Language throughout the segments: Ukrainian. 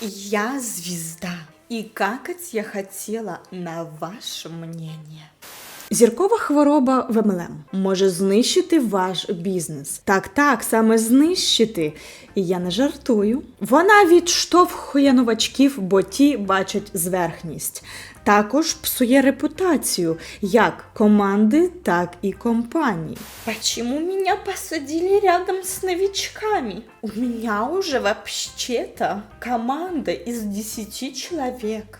Я звезда. И какать я хотела на ваше мнение. Зіркова хвороба в МЛМ може знищити ваш бізнес. Так, так, саме знищити. І я не жартую. Вона відштовхує новачків, бо ті бачать зверхність. Також псує репутацію як команди, так і компаній. Почему меня посадили рядом с новичками? У меня уже вообще-то команда из 10 человек.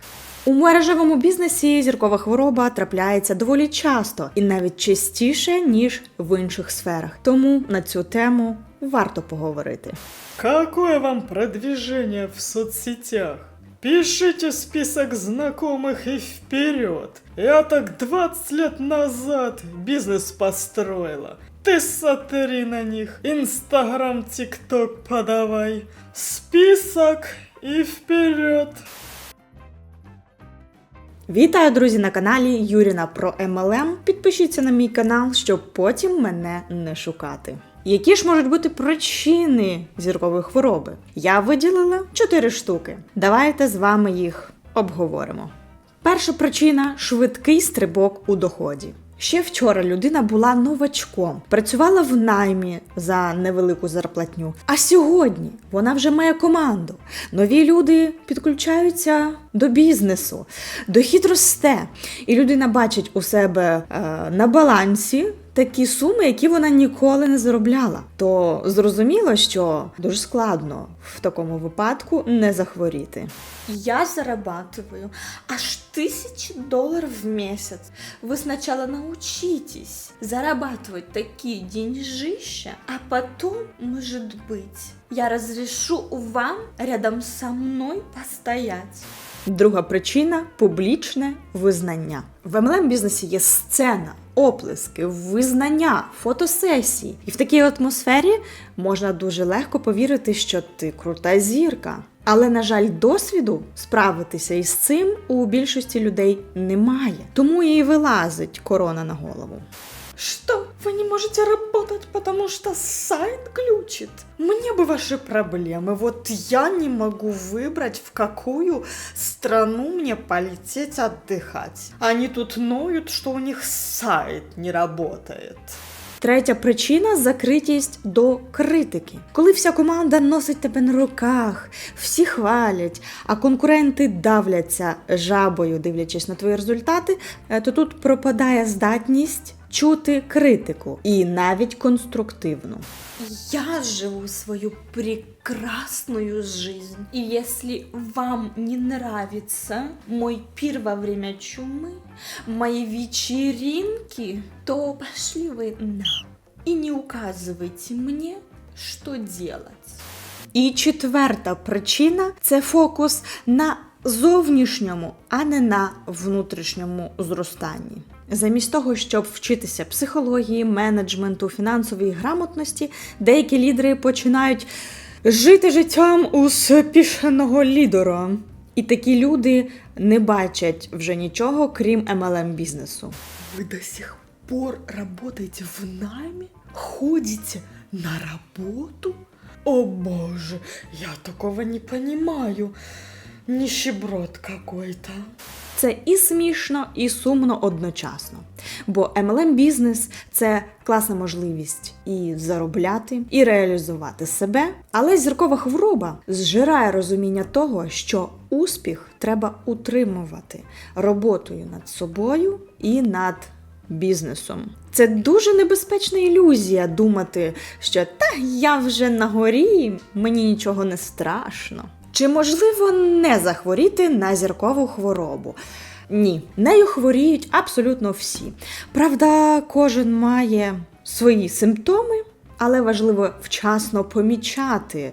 У мережевому бізнесі зіркова хвороба трапляється доволі часто і навіть частіше, ніж в інших сферах. Тому на цю тему варто поговорити. Какое вам продвижение в соцсетях? Пишите список знакомых и вперед. Я так 20 лет назад бизнес построила. Ты смотри на них. Инстаграм, ТикТок подавай. Список и вперед. Вітаю, друзі, на каналі Юріна про MLM. Підпишіться на мій канал, щоб потім мене не шукати. Які ж можуть бути причини зіркової хвороби? Я виділила чотири штуки. Давайте з вами їх обговоримо. Перша причина швидкий стрибок у доході. Ще вчора людина була новачком, працювала в наймі за невелику зарплатню. А сьогодні вона вже має команду. Нові люди підключаються до бізнесу, дохід росте, і людина бачить у себе е, на балансі Такі суми, які вона ніколи не заробляла, то зрозуміло, що дуже складно в такому випадку не захворіти. Я зарабатываю аж тысячи долларов в месяц. Вы сначала научитесь зарабатывать такие деньжища, а потом, может быть, я разрешу вам рядом со мной постоять. Друга причина публічне визнання. В MLM бізнесі є сцена, оплески, визнання, фотосесії. І в такій атмосфері можна дуже легко повірити, що ти крута зірка. Але, на жаль, досвіду справитися із цим у більшості людей немає. Тому і вилазить корона на голову Что? Вы не можете работать, потому что сайт глючит? Мне бы ваши проблемы. Вот я не могу выбрать, в какую страну мне полететь отдыхать. Они тут ноют, что у них сайт не работает. Третя причина закритість до критики. Коли вся команда носить тебе на руках, всі хвалять, а конкуренти давляться жабою, дивлячись на твої результати, е, то тут пропадає здатність чути критику і навіть конструктивну. Я живу свою прекрасную жизнь. И если вам не нравится мой пир во время чумы, мои вечеринки, то пошли вы на. И не указывайте мне, что делать. І четверта причина це фокус на зовнішньому, а не на внутрішньому зростанні. Замість того, щоб вчитися психології, менеджменту, фінансовій грамотності, деякі лідери починають жити життям успішного лідера. І такі люди не бачать вже нічого, крім MLM бізнесу. Вы до сих пор работаете в найме? Ходите на работу? О боже, я такого не понимаю. Нищеброд какой-то. Це і смішно, і сумно одночасно. Бо MLM бізнес це класна можливість і заробляти, і реалізувати себе. Але зіркова хвороба зжирає розуміння того, що успіх треба утримувати роботою над собою і над бізнесом. Це дуже небезпечна ілюзія думати, що та я вже на горі, мені нічого не страшно. Чи можливо не захворіти на зіркову хворобу? Ні, нею хворіють абсолютно всі. Правда, кожен має свої симптоми, але важливо вчасно помічати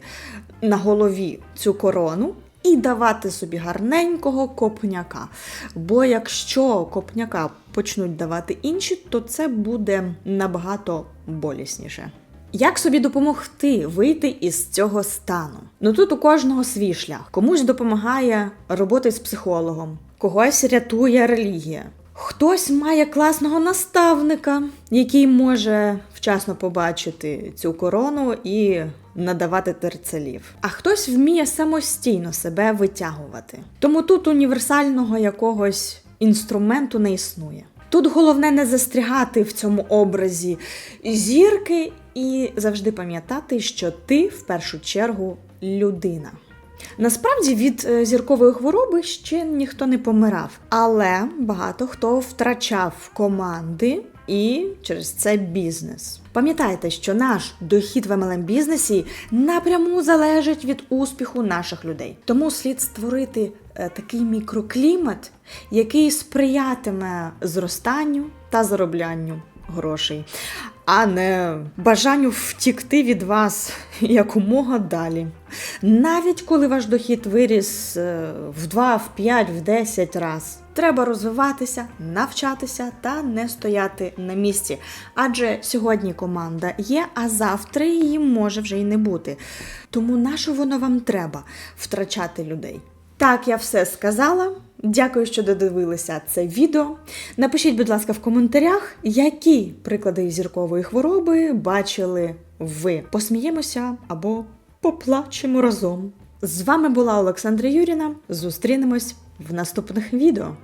на голові цю корону і давати собі гарненького копняка. Бо якщо копняка почнуть давати інші, то це буде набагато болісніше. Як собі допомогти вийти із цього стану? Ну тут у кожного свій шлях. Комусь допомагає робота з психологом, когось рятує релігія, Хтось має класного наставника, який може вчасно побачити цю корону і надавати терцелів. А хтось вміє самостійно себе витягувати. Тому тут універсального якогось інструменту не існує. Тут головне не застрягати в цьому образі зірки і завжди пам'ятати, що ти в першу чергу людина. Насправді від е, зіркової хвороби ще ніхто не помирав, але багато хто втрачав команди і через це бізнес. Пам'ятайте, що наш дохід в MLM бізнесі напряму залежить від успіху наших людей. Тому слід створити е, такий мікроклімат, який сприятиме зростанню та зароблянню грошей, а не бажанню втікти від вас якомога далі. Навіть коли ваш дохід виріс е, в 2, в 5, в 10 раз. Треба розвиватися, навчатися та не стояти на місці. Адже сьогодні команда є, а завтра її може вже й не бути. Тому на що воно вам треба втрачати людей? Так, я все сказала. Дякую, що додивилися це відео. Напишіть, будь ласка, в коментарях, які приклади зіркової хвороби бачили ви. Посміємося або поплачемо разом. З вами була Олександра Юріна. Зустрінемось в наступних відео.